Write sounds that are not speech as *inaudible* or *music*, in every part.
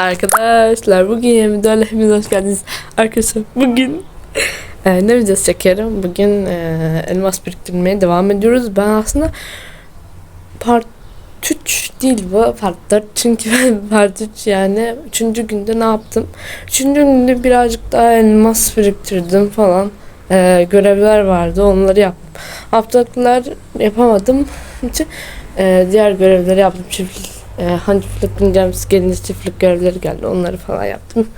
Arkadaşlar bugün yeni videoyla hepiniz hoş geldiniz. Arkadaşlar bugün *laughs* e, ne videosu çekerim? Bugün e, elmas biriktirmeye devam ediyoruz. Ben aslında part 3 değil bu part 4 çünkü *laughs* ben part 3 yani 3. günde ne yaptım? 3. günde birazcık daha elmas biriktirdim falan. E, görevler vardı onları yaptım. Haftalıklar yapamadım *laughs* için e, diğer görevleri yaptım. Çiftlik e, çiftlik güncemiz gelince çiftlik görevleri geldi. Onları falan yaptım.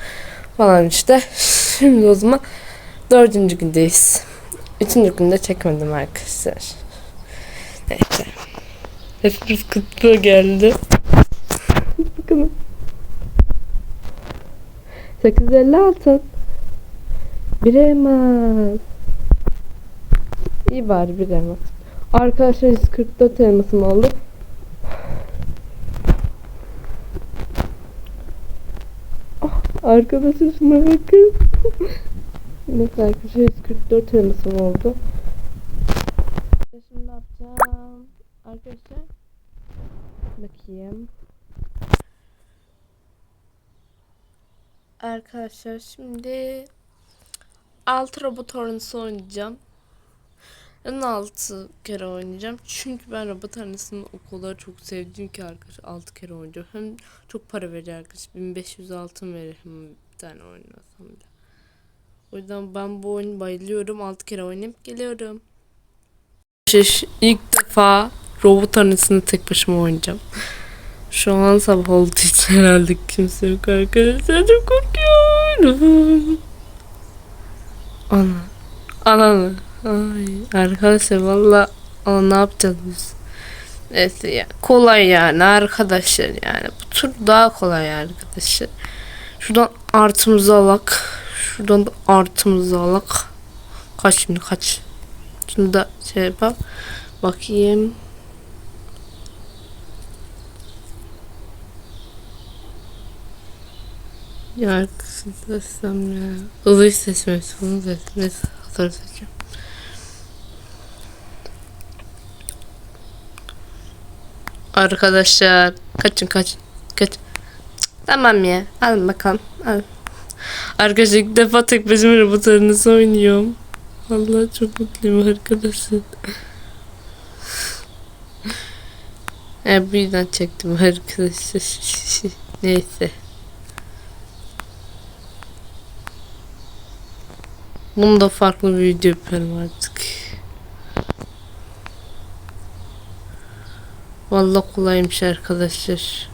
Falan işte. *laughs* Şimdi o zaman dördüncü gündeyiz. Üçüncü günde çekmedim arkadaşlar. Neyse. Hepimiz kutlu geldi. Bakın. 856 Bir elmas. İyi bari bir elmas. Arkadaşlar 144 elmasım oldu. Arkadaşlar şuna bakın. Neyse arkadaşlar 144 elmasım oldu. Şimdi ne yapacağım? Arkadaşlar bakayım. Arkadaşlar şimdi 6 robot oyuncusu oynayacağım. En 6 kere oynayacağım. Çünkü ben robot arenasını o kadar çok sevdim ki arkadaşlar 6 kere oynayacağım. Hem çok para verir arkadaşlar. 1500 altın verir hem bir tane oynasam bile. O yüzden ben bu oyunu bayılıyorum. 6 kere oynayıp geliyorum. İlk defa robot arenasını tek başıma oynayacağım. *laughs* Şu an sabah olduğu için herhalde kimse yok arkadaşlar. Çok korkuyorum. *laughs* Ana. Ananı. Ay arkadaşlar valla ne yapacağız? Neyse ya kolay yani arkadaşlar yani bu tur daha kolay arkadaşlar. Şuradan artımızı alak. Şuradan da artımızı alak. Kaç şimdi kaç. Şunu da şey yapalım. Bakayım. Ya arkadaşlar ya. Hızlı seçmesi bunu seçmesi. Hazır seçeceğim. Arkadaşlar kaçın kaçın kaç. Tamam ya alın bakalım alın. Arkadaşlar ilk defa tek başıma robotlarınızı oynuyorum. Vallahi çok mutluyum arkadaşlar. e, bu yüzden çektim arkadaşlar. *laughs* Neyse. Bunu da farklı bir video yaparım artık. Vallahi kolaymış arkadaşlar.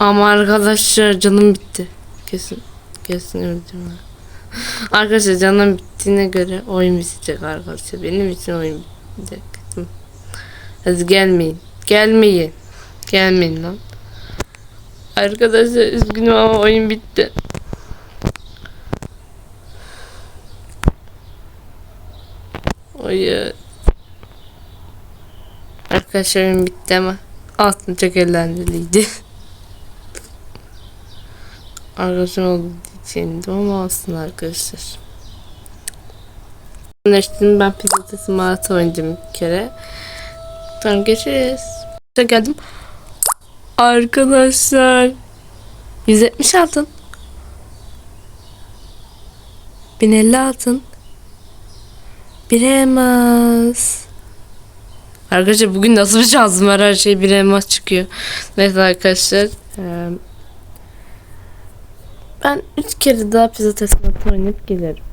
Ama arkadaşlar canım bitti. Kesin kesin öldüm. *laughs* Arkadaşlar canım bittiğine göre oyun bitecek arkadaşlar. Benim için oyun bitecek. Hadi gelmeyin. Gelmeyin. Gelmeyin lan. Arkadaşlar üzgünüm ama oyun bitti. Oyun. Arkadaşlar oyun bitti ama altın çok eğlenceliydi. Arkadaşlar olduğu için ama olsun arkadaşlar. Anlaştım ben pilatesi mağaza oynayacağım bir kere. Tamam görüşürüz. İşte geldim. Arkadaşlar 170 altın. 1050 altın. Bir elmas. Arkadaşlar bugün nasıl bir şansım var her şey bir elmas çıkıyor. Neyse arkadaşlar. ben üç kere daha pizza teslimatı oynayıp gelirim.